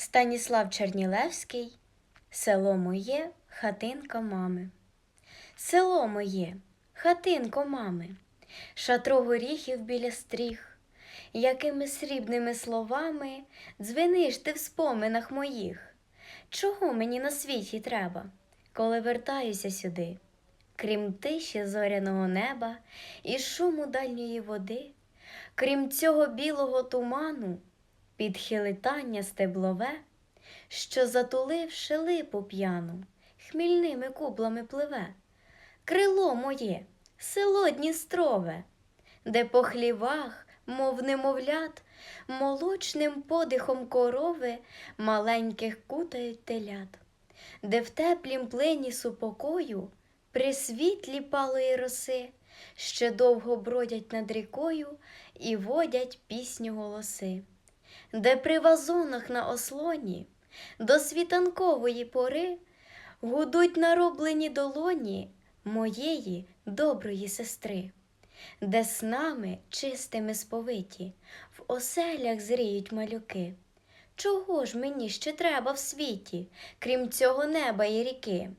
Станіслав Чернілевський, село моє, хатинка мами. Село моє, хатинко мами, шатро горіхів біля стріх, якими срібними словами дзвениш ти в споминах моїх. Чого мені на світі треба, коли вертаюся сюди? Крім тиші зоряного неба і шуму дальньої води, крім цього білого туману, підхилитання стеблове, що, затуливши липу п'яну, хмільними кублами пливе, крило моє, село Дністрове, де по хлівах, мов немовлят, молочним подихом корови маленьких кутають телят, де в теплім плені супокою, при світлі палої роси, ще довго бродять над рікою і водять пісню голоси, де при вазонах на ослоні до світанкової пори гудуть нароблені долоні моєї доброї сестри, де снами чистими сповиті в оселях зріють малюки. Чого ж мені ще треба в світі, крім цього неба і ріки,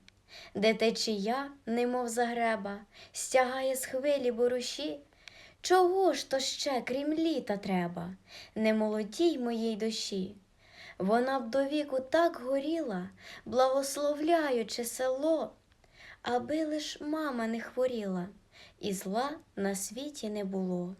де течія, немов загреба, стягає з хвилі боруші? Чого ж то ще, крім літа, треба, не молодій моїй душі? Вона б до віку так горіла, благословляючи село, аби лиш мама не хворіла, і зла на світі не було.